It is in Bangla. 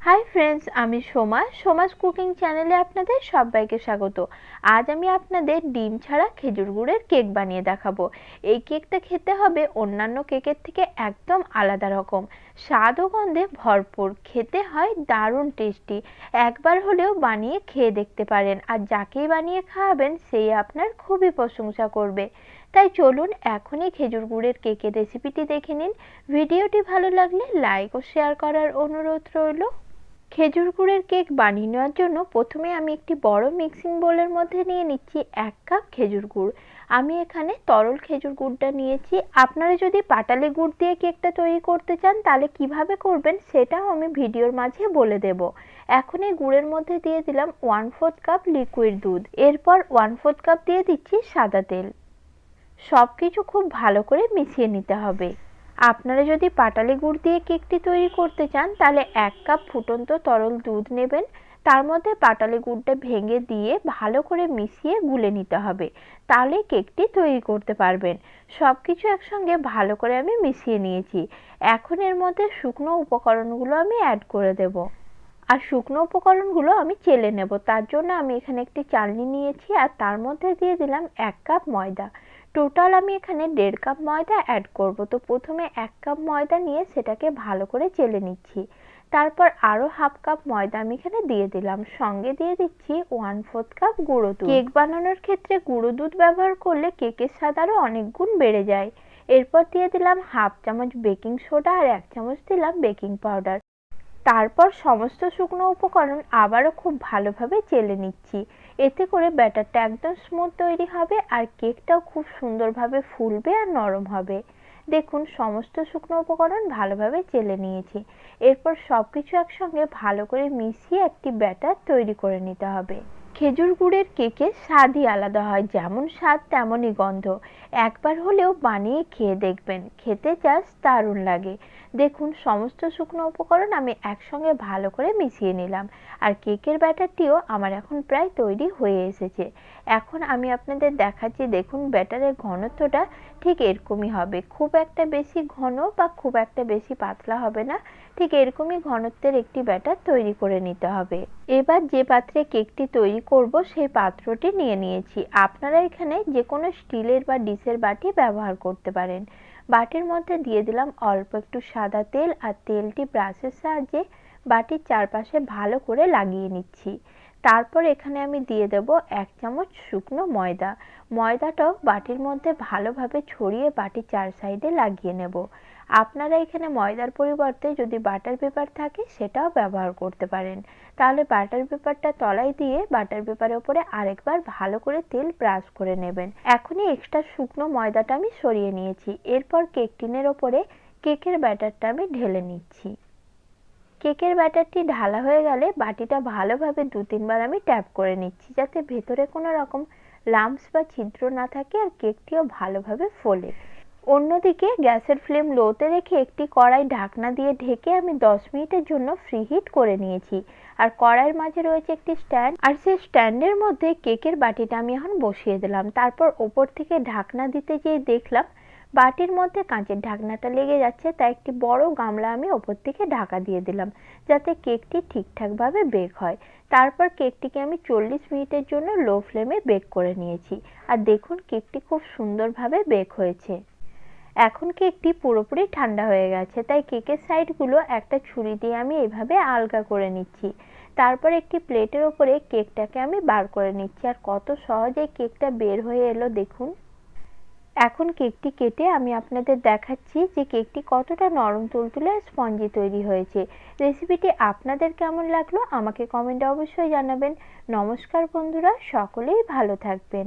হাই ফ্রেন্ডস আমি সোমা। সোমাস কুকিং চ্যানেলে আপনাদের সবাইকে স্বাগত। আজ আমি আপনাদের ডিম ছাড়া খেজুর গুড়ের কেক বানিয়ে দেখাবো। এই কেকটা খেতে হবে অন্যান্য কেকের থেকে একদম আলাদা রকম। স্বাদ ও গন্ধে ভরপুর, খেতে হয় দারুণ টেস্টি। একবার হলেও বানিয়ে খেয়ে দেখতে পারেন। আর যাকেই বানিয়ে খাওয়াবেন সেই আপনার খুবই প্রশংসা করবে। তাই চলুন এখনই খেজুর গুড়ের কেকের রেসিপিটি দেখে নিন। ভিডিওটি ভালো লাগলে লাইক ও শেয়ার করার অনুরোধ রইল। খেজুর গুড়ের কেক বানিয়ে নেওয়ার জন্য প্রথমে আমি একটি বড় মিক্সিং বোলের মধ্যে নিয়ে নিচ্ছি এক কাপ খেজুর গুড়। আমি এখানে তরল খেজুর গুড়টা নিয়েছি। আপনারা যদি পাটালি গুড় দিয়ে কেকটা তৈরি করতে চান, তাহলে কীভাবে করবেন সেটাও আমি ভিডিওর মাঝে বলে দেব। এখন এই গুড়ের মধ্যে দিয়ে দিলাম ওয়ান ফোর্থ কাপ লিকুইড দুধ। এরপর ওয়ান ফোর্থ কাপ দিয়ে দিচ্ছি সাদা তেল। সব কিছু খুব ভালো করে মিশিয়ে নিতে হবে। আপনারা যদি পাটালি গুড় দিয়ে কেকটি তৈরি করতে চান, তাহলে এক কাপ ফুটন্ত তরল দুধ নেবেন। তার মধ্যে পাটালি গুড়টা ভেঙে দিয়ে ভালো করে মিশিয়ে গুলে নিতে হবে। তাহলে কেকটি তৈরি করতে পারবেন। সব কিছু একসঙ্গে ভালো করে আমি মিশিয়ে নিয়েছি। এখন এর মধ্যে শুকনো উপকরণগুলো আমি অ্যাড করে দেব। আর শুকনো উপকরণগুলো আমি চেলে নেব। তার জন্য আমি এখানে একটি চালনি নিয়েছি আর তার মধ্যে দিয়ে দিলাম এক কাপ ময়দা। টোটাল আমি এখানে দেড় কাপ ময়দা অ্যাড করব। তো প্রথমে এক কাপ ময়দা নিয়ে সেটাকে ভালো করে চেলে নিচ্ছি। তারপর আরও হাফ কাপ ময়দা আমি এখানে দিয়ে দিলাম। সঙ্গে দিয়ে দিচ্ছি ওয়ান ফোর্থ কাপ গুঁড়ো দুধ। কেক বানানোর ক্ষেত্রে গুঁড়ো দুধ ব্যবহার করলে কেকের স্বাদ আরও অনেক গুণ বেড়ে যায়। এরপর দিয়ে দিলাম হাফ চামচ বেকিং সোডা আর এক চামচ দিলাম বেকিং পাউডার তারপর সমস্ত শুকনো উপকরণ আবারও খুব ভালোভাবে চেলে নিচ্ছি। এতে করে ব্যাটারটা একদম স্মুথ তৈরি হবে আর কেকটাও খুব সুন্দরভাবে ফুলবে আর নরম হবে। দেখুন, সমস্ত শুকনো উপকরণ ভালোভাবে চেলে নিয়েছি। এরপর সব কিছু একসঙ্গে ভালো করে মিশিয়ে একটি ব্যাটার তৈরি করে নিতে হবে। খেজুর গুড়ের কেকের স্বাদই আলাদা হয়, যেমন স্বাদ তেমনই গন্ধ। একবার হলেও বানিয়ে খেয়ে দেখবেন, খেতে জাস্ট দারুণ লাগে। দেখুন, সমস্ত শুকনো উপকরণ আমি একসঙ্গে ভালো করে মিশিয়ে নিলাম, আর কেকের ব্যাটারটিও আমার এখন প্রায় তৈরি হয়ে এসেছে। এখন আমি আপনাদের দেখাচ্ছি, দেখুন, ব্যাটারের ঘনত্বটা ঠিক এরকমই হবে। খুব একটা বেশি ঘন বা খুব একটা বেশি পাতলা হবে না, ঠিক এরকমই ঘনত্বের একটি ব্যাটার তৈরি করে নিতে হবে। এবার যে পাত্রে কেকটি তৈরি করব, সেই পাত্রটি নিয়ে নিয়েছি। আপনারা এখানে যে কোনো স্টিলের বা ডিশের বাটি ব্যবহার করতে পারেন। বাটির মধ্যে দিয়ে দিলাম অল্প একটু সাদা তেল আর তেলটি ব্রাশের সাহায্যে বাটির চারপাশে ভালো করে লাগিয়ে নিচ্ছি। তারপর এখানে আমি দিয়ে দেব এক চামচ শুকনো ময়দা। ময়দাটাও বাটির মধ্যে ভালোভাবে ছড়িয়ে বাটির চার সাইডে লাগিয়ে নেব। আপনারা এখানে ময়দার পরিবর্তে যদি বাটার পেপার থাকে, সেটাও ব্যবহার করতে পারেন। তাহলে বাটার পেপারটা তলায় দিয়ে বাটার পেপারের উপরে আরেকবার ভালো করে তেল ব্রাশ করে নেবেন। এখনই এক্সট্রা শুকনো ময়দাটা আমি সরিয়ে নিয়েছি। এরপর কেক টিনের ওপরে কেকের ব্যাটারটা আমি ঢেলে নিচ্ছি। কেকের ব্যাটারটি ঢালা হয়ে গেলে বাটিটা ভালোভাবে দু তিনবার আমি ট্যাপ করে নিচ্ছি, যাতে ভেতরে কোনো রকম লাম্পস বা ছিদ্র না থাকে আর কেকটিও ভালোভাবে ফোলে। অন্যদিকে গ্যাসের ফ্লেম লোতে রেখে একটি কড়াই ঢাকনা দিয়ে ঢেকে আমি দশ মিনিটের জন্য ফ্রি হিট করে নিয়েছি। আর কড়াইয়ের মাঝে রয়েছে একটি স্ট্যান্ড, আর সেই স্ট্যান্ডের মধ্যে কেকের বাটিটা আমি এখন বসিয়ে দিলাম। তারপর ওপর থেকে ঢাকনা দিতে গিয়ে দেখলাম বাটির মধ্যে কাঁচের ঢাকনাটা লেগে যাচ্ছে, তাই একটি বড় গামলা আমি ওপর থেকে ঢাকা দিয়ে দিলাম, যাতে কেকটি ঠিকঠাকভাবে বেক হয়। তারপর কেকটিকে আমি চল্লিশ মিনিটের জন্য লো ফ্লেমে বেক করে নিয়েছি, আর দেখুন কেকটি খুব সুন্দরভাবে বেক হয়েছে। এখন কেকটি পুরোপুরি ঠান্ডা হয়ে গেছে, তাই কেকের সাইডগুলো একটা ছুরি দিয়ে আমি এভাবে আলগা করে নিচ্ছি। তারপর একটি প্লেটের ওপরে কেকটাকে আমি বার করে নিচ্ছি, আর কত সহজে কেকটা বের হয়ে এলো দেখুন। এখন কেকটি কেটে আমি আপনাদের দেখাচ্ছি যে কেকটি কতটা নরম তুলতুলে স্পঞ্জি তৈরি হয়েছে। রেসিপিটি আপনাদের কেমন লাগল আমাকে কমেন্টে অবশ্যই জানাবেন। নমস্কার বন্ধুরা, সকলেই ভালো থাকবেন।